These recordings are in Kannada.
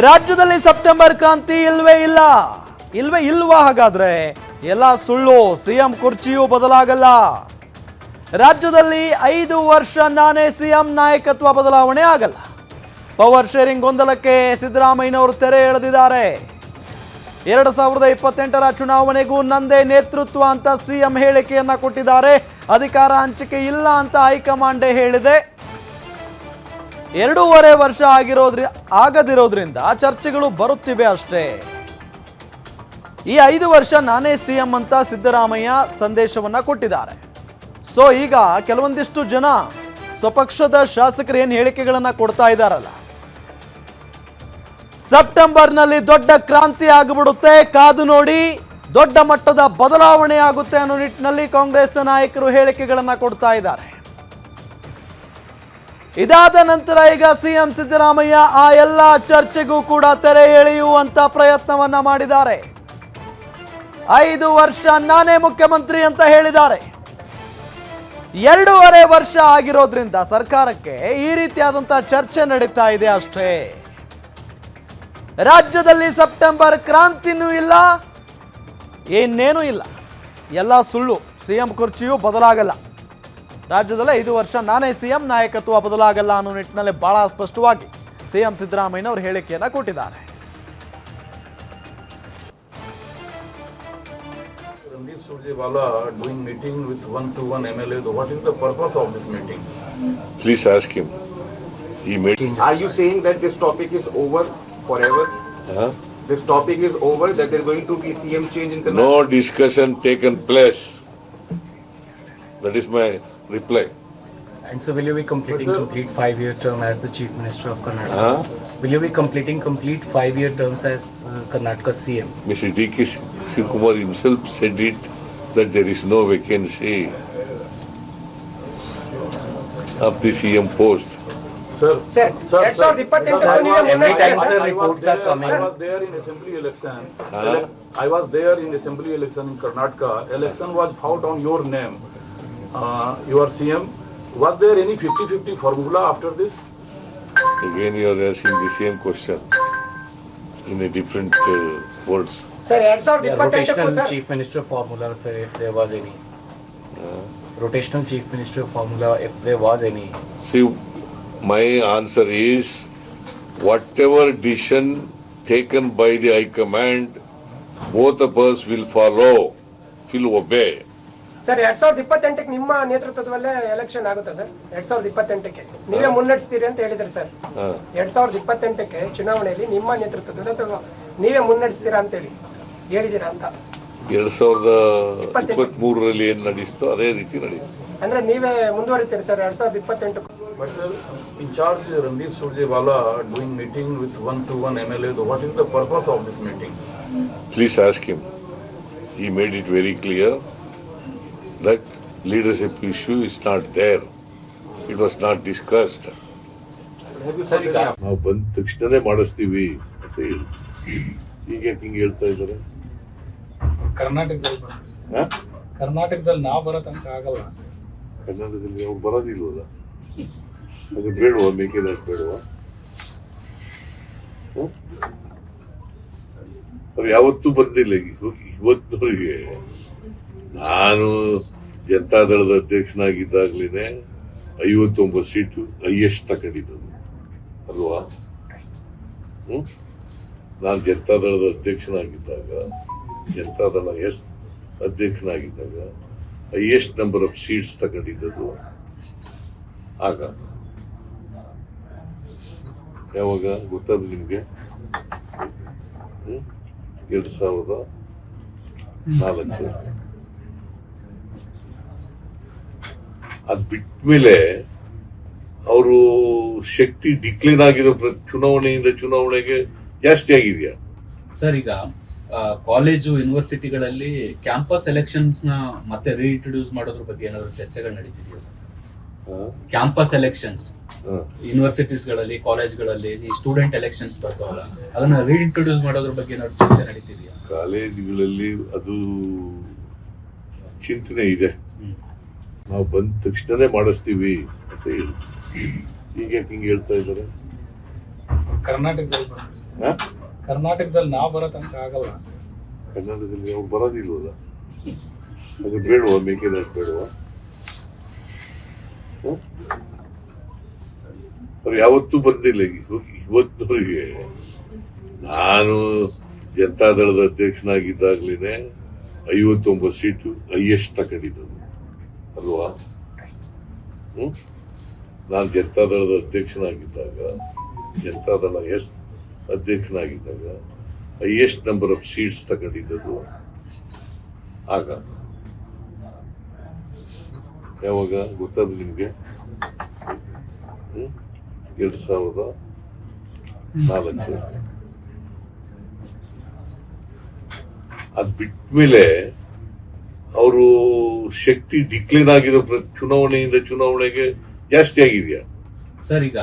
ರಾಜ್ಯದಲ್ಲಿ ಸೆಪ್ಟೆಂಬರ್ ಕ್ರಾಂತಿ ಇಲ್ವೇ ಇಲ್ಲ. ಇಲ್ವೇ ಇಲ್ವಾ ಹಾಗಾದ್ರೆ? ಎಲ್ಲ ಸುಳ್ಳು, ಸಿಎಂ ಕುರ್ಚಿಯೂ ಬದಲಾಗಲ್ಲ. ರಾಜ್ಯದಲ್ಲಿ ಐದು ವರ್ಷ ನಾನೇ ಸಿಎಂ ನಾಯಕತ್ವ ಬದಲಾವಣೆ ಆಗಲ್ಲ. ಪವರ್ ಶೇರಿಂಗ್ ಗೊಂದಲಕ್ಕೆ ಸಿದ್ದರಾಮಯ್ಯನವರು ತೆರೆ ಎಳೆದಿದ್ದಾರೆ. ಎರಡು ಸಾವಿರದ ಇಪ್ಪತ್ತೆಂಟರ ಚುನಾವಣೆಗೂ ನಂದೇ ನೇತೃತ್ವ ಅಂತ ಸಿಎಂ ಹೇಳಿಕೆಯನ್ನ ಕೊಟ್ಟಿದ್ದಾರೆ. ಅಧಿಕಾರ ಹಂಚಿಕೆ ಇಲ್ಲ ಅಂತ ಹೈಕಮಾಂಡೇ ಹೇಳಿದೆ. ಎರಡೂವರೆ ವರ್ಷ ಆಗಿರೋದ್ರಿ ಆಗದಿರೋದ್ರಿಂದ ಚರ್ಚೆಗಳು ಬರುತ್ತಿವೆ ಅಷ್ಟೇ. ಈ ಐದು ವರ್ಷ ನಾನೇ ಸಿಎಂ ಅಂತ ಸಿದ್ದರಾಮಯ್ಯ ಸಂದೇಶವನ್ನ ಕೊಟ್ಟಿದ್ದಾರೆ. ಸೊ ಈಗ ಕೆಲವೊಂದಿಷ್ಟು ಜನ ಸ್ವಪಕ್ಷದ ಶಾಸಕರು ಏನು ಹೇಳಿಕೆಗಳನ್ನ ಕೊಡ್ತಾ ಇದ್ದಾರಲ್ಲ. ಸೆಪ್ಟೆಂಬರ್ನಲ್ಲಿ ದೊಡ್ಡ ಕ್ರಾಂತಿ ಆಗಿಬಿಡುತ್ತೆ. ಕಾದು ನೋಡಿ ದೊಡ್ಡ ಮಟ್ಟದ ಬದಲಾವಣೆ ಆಗುತ್ತೆ ಅನ್ನೋ ನಿಟ್ಟಿನಲ್ಲಿ ಕಾಂಗ್ರೆಸ್ ನಾಯಕರು ಹೇಳಿಕೆಗಳನ್ನ ಕೊಡ್ತಾ ಇದ್ದಾರೆ. ಇದಾದ ನಂತರ ಈಗ ಸಿಎಂ ಸಿದ್ದರಾಮಯ್ಯ ಆ ಎಲ್ಲ ಚರ್ಚೆಗೂ ಕೂಡ ತೆರೆ ಎಳೆಯುವಂತ ಪ್ರಯತ್ನವನ್ನ ಮಾಡಿದ್ದಾರೆ. ಐದು ವರ್ಷ ನಾನೇ ಮುಖ್ಯಮಂತ್ರಿ ಅಂತ ಹೇಳಿದ್ದಾರೆ. ಎರಡೂವರೆ ವರ್ಷ ಆಗಿರೋದ್ರಿಂದ ಸರ್ಕಾರಕ್ಕೆ ಈ ರೀತಿಯಾದಂತಹ ಚರ್ಚೆ ನಡೀತಾ ಇದೆ ಅಷ್ಟೇ. ರಾಜ್ಯದಲ್ಲಿ ಸೆಪ್ಟೆಂಬರ್ ಕ್ರಾಂತಿನೂ ಇಲ್ಲ ಏನೇನೂ ಇಲ್ಲ. ಎಲ್ಲ ಸುಳ್ಳು, ಸಿಎಂ ಕುರ್ಚಿಯೂ ಬದಲಾಗಲ್ಲ. ರಾಜ್ಯದಲ್ಲಿ ಐದು ವರ್ಷ ನಾನೇ ಸಿಎಂ ನಾಯಕತ್ವ ಬದಲಾಗಲ್ಲ ಅನ್ನೋ ನಿಟ್ಟಿನಲ್ಲಿ ಬಹಳ ಸ್ಪಷ್ಟವಾಗಿ ಸಿಎಂ ಸಿದ್ದರಾಮಯ್ಯನವರು ಹೇಳಿಕೆಯನ್ನ ಕೊಟ್ಟಿದ್ದಾರೆ Randeep Surjewala doing meeting with one to one MLA, what is the purpose of this meeting? Please ask him. He made. Are you saying that this topic is over forever? Huh? This topic is over, that there's going to be CM change in Karnataka? No discussion taken place. That is my reply. And so will you be completing complete five-year term as the Chief Minister of Karnataka? Huh? Will you be completing complete five-year terms as uh, Karnataka CM? Mr. D.K. Shivkumar himself said it that there is no vacancy of the CM post. Sir, sir, sir, that's sir, how Dipat every time sir reports there, are coming. I was there in assembly election. Huh? I was there in assembly election in Karnataka. Election was fought on your name. Uh, You are CM. Was there any 50-50 formula after this? Again, you are asking the same question in a different uh, words. Sir ಎರಡ್ ಸಾವಿರದ Yeah, ಇಪ್ಪತ್ತೆಂಟಕ್ಕೂ rotational sir Chief Minister formula, sir, if there was any. Rotational Chief Minister formula, if there was any. See, my answer is whatever decision taken by the High Command, both of us will follow, will obey. Sir ಎರಡ್ ಸಾವಿರದ ಇಪ್ಪತ್ತೆಂಟಕ್ಕೆ ನಿಮ್ಮ ನೇತೃತ್ವದಲ್ಲೇ ಎಲೆಕ್ಷನ್ ಆಗುತ್ತೆ ಸರ್ ಎರಡ್ ಸಾವಿರದ ಇಪ್ಪತ್ತೆಂಟಕ್ಕೆ ನೀವೇ ಮುನ್ನಡೆಸ್ತೀರಿ ಅಂತ ಹೇಳಿದ್ರಿ ಸರ್. ಎರಡ್ ಸಾವಿರದ ಇಪ್ಪತ್ತೆಂಟಕ್ಕೆ ಚುನಾವಣೆಯಲ್ಲಿ ನಿಮ್ಮ ನೇತೃತ್ವದಲ್ಲಿ ಅಥವಾ ನೀವೇ ಮುನ್ನಡೆಸ್ತೀರಾ ಅಂತೇಳಿ ಹೇಳಿದೀರಾ ಅಂತ ಎರಡ್ ಸಾವಿರದ. ಇಪ್ಪತ್ತ್ ಮೂರರಲ್ಲಿ ಏನ್ ನಡೀತೋ ಅದೇ ರೀತಿ ನಡೀತು ಅಂದ್ರೆ ನೀವೇ ಮುಂದುವರಿತೀರಿ ಸರ್ ಎರಡ್ ಸಾವಿರದ ಇಪ್ಪತ್ತೆಂಟು But sir, in charge Randeep Surjewala doing meeting with one to one MLA, what is the purpose of this meeting? Please ask him. He made it very clear that leadership issue is not there. It was not discussed. ನಾವು ಬಂದ ತಕ್ಷಣನೇ ಮಾಡಿಸ್ತೀವಿ ಅಂತ ಹೇಳಿ ಈಗ ಯಾಕೆ ಹಿಂಗೆ ಹೇಳ್ತಾ ಇದ್ದಾರೆ ಕರ್ನಾಟಕದಲ್ಲಿ ಸರ್. ಕರ್ನಾಟಕದಲ್ಲಿ ನಾವು ಬರೋ ತನಕ ಆಗಲ್ಲ ಕನ್ನಡದಲ್ಲಿ ಅವ್ರು ಬರೋದಿಲ್ವಲ್ಲ ಅದು ಬೇಡವಾ ಮೇಕೆದಾಟು ಬೇಡವಾ ಹ? ಅವ್ರು ಯಾವತ್ತೂ ಬಂದಿಲ್ಲ ಇವತ್ತು ಇವತ್ತಿನವರೆಗೆ ನಾನು ಜನತಾದಳದ ಅಧ್ಯಕ್ಷನಾಗಿದ್ದಾಗಲೇ ಐವತ್ತೊಂಬತ್ತು ಸೀಟು ಹೈಯೆಸ್ಟ್ ತಗೊಂಡಿದ್ದದು. ಅಲ್ವಾ? ಹ್ಮ್? ನಾನು ಜನತಾದಳದ ಅಧ್ಯಕ್ಷನಾಗಿದ್ದಾಗ, ಜನತಾದಳ ಎಸ್ ಅಧ್ಯಕ್ಷನಾಗಿದ್ದಾಗ ಹೈಯೆಸ್ಟ್ ನಂಬರ್ ಆಫ್ ಸೀಟ್ಸ್ ತಗೊಂಡಿದ್ದದು. ಆಗ? ಯಾವಾಗ? ಗೊತ್ತಾದ್ರು ನಿಮಗೆ? ಎರಡು ಎರಡ್ ಸಾವಿರದ ನಾಲ್ಕು. ಅದ್ ಬಿಟ್ಮೇಲೆ ಅವರು ಶಕ್ತಿ ಡಿಕ್ಲೇರ್ ಆಗಿರೋ ಚುನಾವಣೆಯಿಂದ ಚುನಾವಣೆಗೆ ಜಾಸ್ತಿ ಆಗಿದೆಯಾ ಸರ್ ಈಗ ಕಾಲೇಜು ಯೂನಿವರ್ಸಿಟಿಗಳಲ್ಲಿ ಕ್ಯಾಂಪಸ್ ಎಲೆಕ್ಷನ್ಸ್ನ ಮತ್ತೆ ರೀಇಂಟ್ರೊಡ್ಯೂಸ್ ಮಾಡೋದ್ರ ಬಗ್ಗೆ ಏನಾದ್ರು ಚರ್ಚೆಗಳು ನಡೀತಿದೆಯಾ ಸರ್? ಕ್ಯಾಂಪಸ್ ಎಲೆಕ್ಷನ್ಸ್ ಯೂನಿವರ್ಸಿಟೀಸ್ಗಳಲ್ಲಿ ಯೂನಿವರ್ಸಿಟೀಸ್ಗಳಲ್ಲಿ ಕಾಲೇಜ್ಗಳಲ್ಲಿ ಈ ಸ್ಟೂಡೆಂಟ್ ಎಲೆಕ್ಷನ್ಸ್ ಬರ್ತಾವಲ್ಲ ಅದನ್ನ ರೀಇಂಟ್ರೊಡ್ಯೂಸ್ ಮಾಡೋದ್ರ ಬಗ್ಗೆ ಏನಾದ್ರು ಚರ್ಚೆ ನಡೀತಿದೆಯಾ ಕಾಲೇಜುಗಳಲ್ಲಿ ಅದು ಚಿಂತನೆ ಇದೆ. ನಾವು ಬಂದ ತಕ್ಷಣನೇ ಮಾಡಿಸ್ತೀವಿ ಅಂತ ಹೇಳಿ. ಈಗ ಯಾಕೆ ಹಿಂಗೆ ಹೇಳ್ತಾ ಇದ್ದಾರೆ. ಕರ್ನಾಟಕದಲ್ಲಿ ಕರ್ನಾಟಕದಲ್ಲಿ ನಾವು ಬರೋ ತನಕ ಆಗಲ್ಲ. ಕನ್ನಡದಲ್ಲಿ ಅವ್ರು ಬರೋದಿಲ್ವಲ್ಲ? ಅದು ಬೇಡವಾ ಮೇಕೆದಾಟು ಬೇಡವಾ? ಅವ್ರು ಯಾವತ್ತೂ ಬಂದಿಲ್ಲ ಇವ- ಇವತ್ತಿನವರೆಗೆ ನಾನು ಜನತಾದಳದ ಅಧ್ಯಕ್ಷನಾಗಿದ್ದಾಗ್ಲೇನೆ ಐವತ್ತೊಂಬತ್ತು ಸೀಟು ಹೈಯೆಸ್ಟ್ ತಗೊಂಡಿದ್ದು. ಅಲ್ವಾ? ಹ್ಮ್? ನಾನು ಜನತಾದಳದ ಅಧ್ಯಕ್ಷನಾಗಿದ್ದಾಗ ಜನತಾದಳ ಎಸ್ ಅಧ್ಯಕ್ಷನಾಗಿದ್ದಾಗ ಹೈಯೆಸ್ಟ್ ನಂಬರ್ ಆಫ್ ಸೀಟ್ಸ್ ತಗೊಂಡಿದ್ದದು. ಆಗ? ಯಾವಾಗ? ಗೊತ್ತಾದ ನಿಮ್ಗೆ? ಎರಡು ಸಾವಿರದ ನಾಲ್ಕು. ಅದ್ ಬಿಟ್ಮೇಲೆ ಅವರು ಶಕ್ತಿ ಡಿಕ್ಲೇರ್ ಆಗಿರೋ ಚುನಾವಣೆಯಿಂದ ಚುನಾವಣೆಗೆ ಜಾಸ್ತಿ ಆಗಿದೆಯಾ? ಸರ್ ಈಗ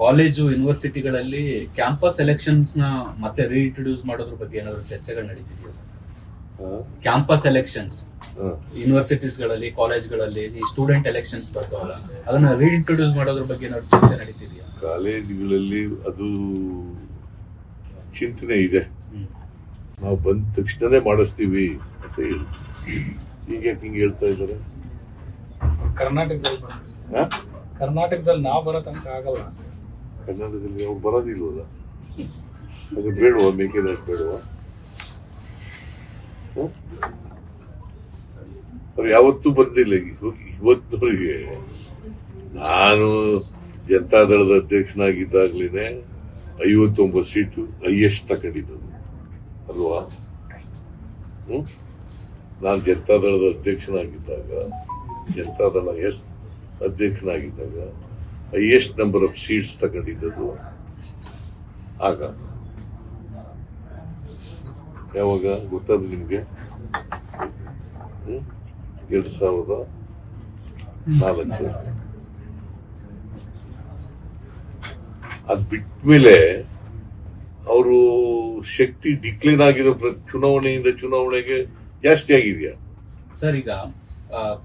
ಕಾಲೇಜು ಯೂನಿವರ್ಸಿಟಿಗಳಲ್ಲಿ ಕ್ಯಾಂಪಸ್ ಎಲೆಕ್ಷನ್ಸ್ನ ಮತ್ತೆ ರೀಇಂಟ್ರೊಡ್ಯೂಸ್ ಮಾಡೋದ್ರ ಬಗ್ಗೆ ಏನಾದ್ರು ಚರ್ಚೆಗಳು ನಡೀತಿದೆಯಾ ಸರ್? ಕ್ಯಾಂಪಸ್ ಎಲೆಕ್ಷನ್ಸ್ ಯೂನಿವರ್ಸಿಟೀಸ್ಗಳಲ್ಲಿ ಯೂನಿವರ್ಸಿಟೀಸ್ಗಳಲ್ಲಿ ಕಾಲೇಜ್ಗಳಲ್ಲಿ ಈ ಸ್ಟೂಡೆಂಟ್ ಎಲೆಕ್ಷನ್ಸ್ ಬರ್ತಾವಲ್ಲ ಅದನ್ನ ರೀಇಂಟ್ರೊಡ್ಯೂಸ್ ಮಾಡೋದ್ರ ಬಗ್ಗೆ ಏನಾದ್ರು ಚರ್ಚೆ ನಡೀತಿದೆಯಾ? ಕಾಲೇಜುಗಳಲ್ಲಿ ಅದು ಚಿಂತನೆ ಇದೆ. ನಾವು ಬಂದ ತಕ್ಷಣನೇ ಮಾಡಿಸ್ತೀವಿ ಅಂತ ಹೇಳಿ. ಈಗ ಯಾಕೆ ಹಿಂಗೆ ಹೇಳ್ತಾ ಇದ್ದಾರೆ. ಕರ್ನಾಟಕದಲ್ಲಿ. ಕರ್ನಾಟಕದಲ್ಲಿ ನಾವು ಬರೋ ತನಕ ಆಗಲ್ಲ. ಕರ್ನಾಟಕದಲ್ಲಿ ಅವ್ರು ಬರೋದಿಲ್ವಲ್ಲ? ಅದು ಬೇಡವಾ ಮೇಕೆದಾಟು ಬೇಡವಾ? ಅವ್ರು ಯಾವತ್ತೂ ಬಂದಿಲ್ಲ ಇವತ್ತಿಗೆ ಇವತ್ತಿನವರೆಗೆ ನಾನು ಜನತಾದಳದ ಅಧ್ಯಕ್ಷನಾಗಿದ್ದಾಗ್ಲೇನೆ ಐವತ್ತೊಂಬತ್ತು ಸೀಟು ಹೈಯೆಸ್ಟ್ ತಗೊಂಡಿದ್ದು ಅಲ್ವಾ? ಹ್ಮ್? ನಾನು ಜನತಾದಳದ ಅಧ್ಯಕ್ಷನಾಗಿದ್ದಾಗ ಜನತಾದಳ ಎಸ್ ಅಧ್ಯಕ್ಷನಾಗಿದ್ದಾಗ ಹೈಯೆಸ್ಟ್ ನಂಬರ್ ಆಫ್ ಸೀಟ್ಸ್ ತಗೊಂಡಿದ್ದದು. ಆಗ? ಯಾವಾಗ? ಗೊತ್ತಾದ ನಿಮಗೆ? ಎರಡು ಸಾವಿರದ ನಾಲ್ಕು. ಅದ್ ಬಿಟ್ಮೇಲೆ ಅವರು ಶಕ್ತಿ ಡಿಕ್ಲೇರ್ ಆಗಿರೋ ಚುನಾವಣೆಯಿಂದ ಚುನಾವಣೆಗೆ ಜಾಸ್ತಿ ಆಗಿದೆಯಾ ಸರ್ ಈಗ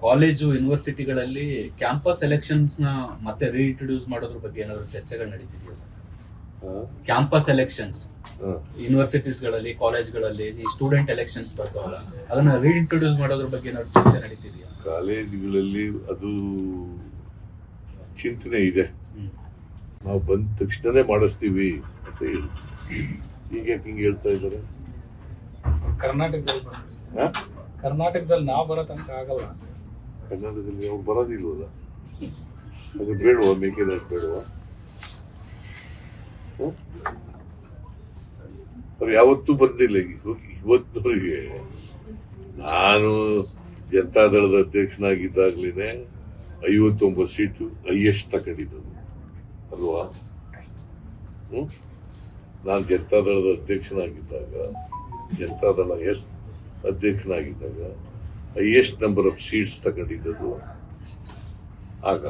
ಕಾಲೇಜು ಯೂನಿವರ್ಸಿಟಿಗಳಲ್ಲಿ ಕ್ಯಾಂಪಸ್ ಎಲೆಕ್ಷನ್ಸ್ನ ಮತ್ತೆ ರೀಇಂಟ್ರೊಡ್ಯೂಸ್ ಮಾಡೋದ್ರ ಬಗ್ಗೆ ಏನಾದ್ರು ಚರ್ಚೆಗಳು ನಡೀತಿದೆಯಾ ಸರ್? Campus elections. ಯೂನಿವರ್ಸಿಟೀಸ್ಗಳಲ್ಲಿ ಕಾಲೇಜ್ಗಳಲ್ಲಿ ಈ ಸ್ಟೂಡೆಂಟ್ ಎಲೆಕ್ಷನ್ಸ್ ಬರ್ತಾವಲ್ಲ ಅದನ್ನ ರೀಇಂಟ್ರೊಡ್ಯೂಸ್ ಮಾಡೋದ್ರ ಬಗ್ಗೆ ಏನಾದ್ರು ಚರ್ಚೆ ನಡೀತಿದೆಯಾ ಕಾಲೇಜುಗಳಲ್ಲಿ ಅದು ಚಿಂತನೆ ಇದೆ. ನಾವು ಬಂದ ತಕ್ಷಣನೇ ಮಾಡಿಸ್ತೀವಿ ಅಂತ ಹೇಳಿ ಈಗ ಯಾಕೆ ಹಿಂಗೆ ಹೇಳ್ತಾ ಇದ್ದಾರೆ? ಕರ್ನಾಟಕದಲ್ಲಿ ಬರುತ್ತೆ ಸರ್. ಹ? ಕರ್ನಾಟಕದಲ್ಲಿ ನಾವು ಬರೋ ತನಕ ಆಗಲ್ಲ. ಕರ್ನಾಟಕದಲ್ಲಿ ಅವ್ರು ಬರೋದಿಲ್ವಲ್ಲ? ಅದು ಬೇಡವಾ ಮೇಕೆದಾಟು ಬೇಡವಾ? ಹ? ಅವ್ರು ಯಾವತ್ತೂ ಬಂದಿಲ್ಲ ಈಗ. ಇವತ್ತಿನವರಿಗೆ ನಾನು ಜನತಾದಳದ ಅಧ್ಯಕ್ಷನಾಗಿದ್ದಾಗ್ಲೇನೆ ಐವತ್ತೊಂಬತ್ತು ಸೀಟು ಹೈಯೆಸ್ಟ್ ತಗೊಂಡಿದ್ದು ಅಲ್ವಾ? ಹ್ಮ್? ನಾನು ಜನತಾದಳದ ಅಧ್ಯಕ್ಷನಾಗಿದ್ದಾಗ ಜನತಾದಳ ಎಸ್ ಅಧ್ಯಕ್ಷನಾಗಿದ್ದಾಗ ಹೈಯೆಸ್ಟ್ ನಂಬರ್ ಆಫ್ ಸೀಟ್ಸ್ ತಗೊಂಡಿದ್ದದು? ಆಗ.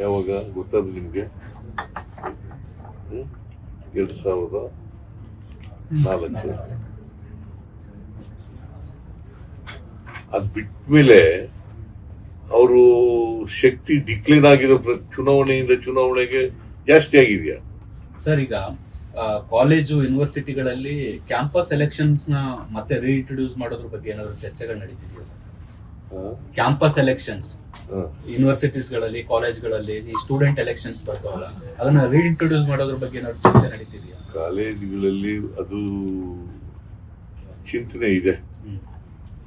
ಯಾವಾಗ? ಗೊತ್ತಾದ ನಿಮಗೆ? ಎರಡು ಸಾವಿರದ ನಾಲ್ಕು. ಅದು ಬಿಟ್ಮೇಲೆ ಅವರು ಶಕ್ತಿ ಡಿಕ್ಲೈನ್ ಆಗಿರೋ ಚುನಾವಣೆಯಿಂದ ಚುನಾವಣೆಗೆ ಜಾಸ್ತಿ ಆಗಿದೆಯಾ? ಸರ್ ಈಗ ಕಾಲೇಜು ಯೂನಿವರ್ಸಿಟಿಗಳಲ್ಲಿ ಕ್ಯಾಂಪಸ್ ಎಲೆಕ್ಷನ್ಸ್ನ ಮತ್ತೆ ರೀಇಂಟ್ರೊಡ್ಯೂಸ್ ಮಾಡೋದ್ರ ಬಗ್ಗೆ ಏನಾದ್ರು ಚರ್ಚೆಗಳು ನಡೀತಿದೆಯಾ ಸರ್? ಕ್ಯಾಂಪಸ್ ಎಲೆಕ್ಷನ್ಸ್ ಯೂನಿವರ್ಸಿಟೀಸ್ಗಳಲ್ಲಿ ಯೂನಿವರ್ಸಿಟೀಸ್ಗಳಲ್ಲಿ ಕಾಲೇಜ್ಗಳಲ್ಲಿ ಈ ಸ್ಟೂಡೆಂಟ್ ಎಲೆಕ್ಷನ್ಸ್ ಬರ್ತಾವಲ್ಲ ಅದನ್ನ ರೀಇಂಟ್ರೊಡ್ಯೂಸ್ ಮಾಡೋದ್ರ ಬಗ್ಗೆ ಏನಾದ್ರು ಚರ್ಚೆ ನಡೀತಿದೆಯಾ? ಕಾಲೇಜುಗಳಲ್ಲಿ ಅದು ಚಿಂತನೆ ಇದೆ.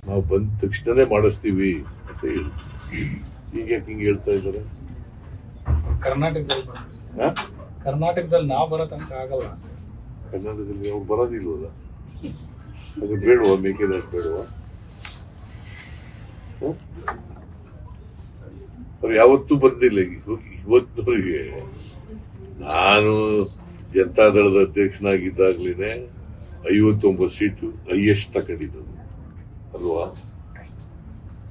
ನಾವು ಬಂದ ತಕ್ಷಣನೇ ಮಾಡಿಸ್ತೀವಿ ಅಂತ ಹೇಳಿ. ಈಗ ಯಾಕೆ ಹಿಂಗೆ ಹೇಳ್ತಾ ಇದ್ದಾರೆ? ಕರ್ನಾಟಕದಲ್ಲಿ ಬರುತ್ತೆ ಕರ್ನಾಟಕದಲ್ಲಿ ನಾವು ಬರೋ ತನಕ ಆಗಲ್ಲ. ಕರ್ನಾಟಕದಲ್ಲಿ ಅವ್ರು ಬರೋದಿಲ್ವಲ್ಲ ಅದು ಬೇಡವಾ ಮೇಕೆದಾಟು ಬೇಡವಾ? ಅವ್ರು ಯಾವತ್ತೂ ಬಂದಿಲ್ಲ ಇವ- ಇವತ್ತಿನವರೆಗೆ ನಾನು ಜನತಾದಳದ ಅಧ್ಯಕ್ಷನಾಗಿದ್ದಾಗ್ಲೇನೆ ಐವತ್ತೊಂಬತ್ತು ಸೀಟು ಹೈಯೆಸ್ಟ್ ತಗೊಂಡಿದ್ದು ಅಲ್ವಾ?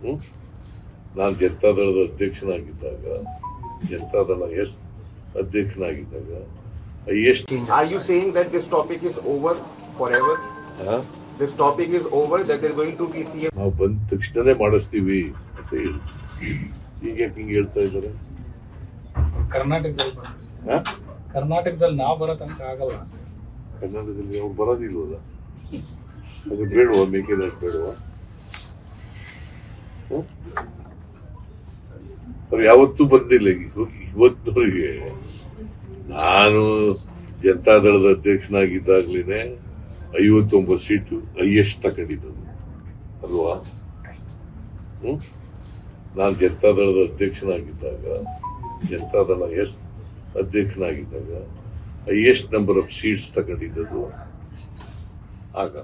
ಹ್ಮ್? ನಾನು ಜನತಾದಳದ ಅಧ್ಯಕ್ಷನಾಗಿದ್ದಾಗ Janata Dal S ಅಧ್ಯಕ್ಷನಾಗಿದ್ದಾಗ highest Are you saying that this topic is over forever? This topic is over, that they're going to be CM ನಾವು ಬಂದ ತಕ್ಷಣನೇ ಮಾಡಿಸ್ತೀವಿ ಅಂತ ಹೇಳಿ ಈಗ ಯಾಕೆ ಹಿಂಗೆ ಹೇಳ್ತಾ ಇದ್ದಾರೆ ಕರ್ನಾಟಕದಲ್ಲಿ ಬರುತ್ತೆ ಸರ್. ಹಾ? ಕರ್ನಾಟಕದಲ್ಲಿ ನಾವು ಬರೋ ತನಕ ಆಗಲ್ಲ ಕರ್ನಾಟಕದಲ್ಲಿ ಅವ್ರು ಬರೋದಿಲ್ವಲ್ಲ ಅದು ಬೇಡವಾ ಮೇಕೆದಾಟು ಬೇಡವಾ ಹ? ಅವ್ರು ಯಾವತ್ತೂ ಬಂದಿಲ್ಲ ಇವತ್ತು ಇವತ್ತಿನವರೆಗೆ ನಾನು ಜನತಾದಳದ ಅಧ್ಯಕ್ಷನಾಗಿದ್ದಾಗ್ಲೇನೆ ಐವತ್ತೊಂಬತ್ತು ಸೀಟು ಹೈಯೆಸ್ಟ್ ತಗೊಂಡಿದ್ದದು. ಅಲ್ವಾ? ಹ್ಮ್? ನಾನು ಜನತಾದಳದ ಅಧ್ಯಕ್ಷನಾಗಿದ್ದಾಗ ಜನತಾದಳ ಎಸ್ ಅಧ್ಯಕ್ಷನಾಗಿದ್ದಾಗ, ಹೈಯೆಸ್ಟ್ ನಂಬರ್ ಆಫ್ ಸೀಟ್ಸ್ ತಗೊಂಡಿದ್ದದು. ಆಗ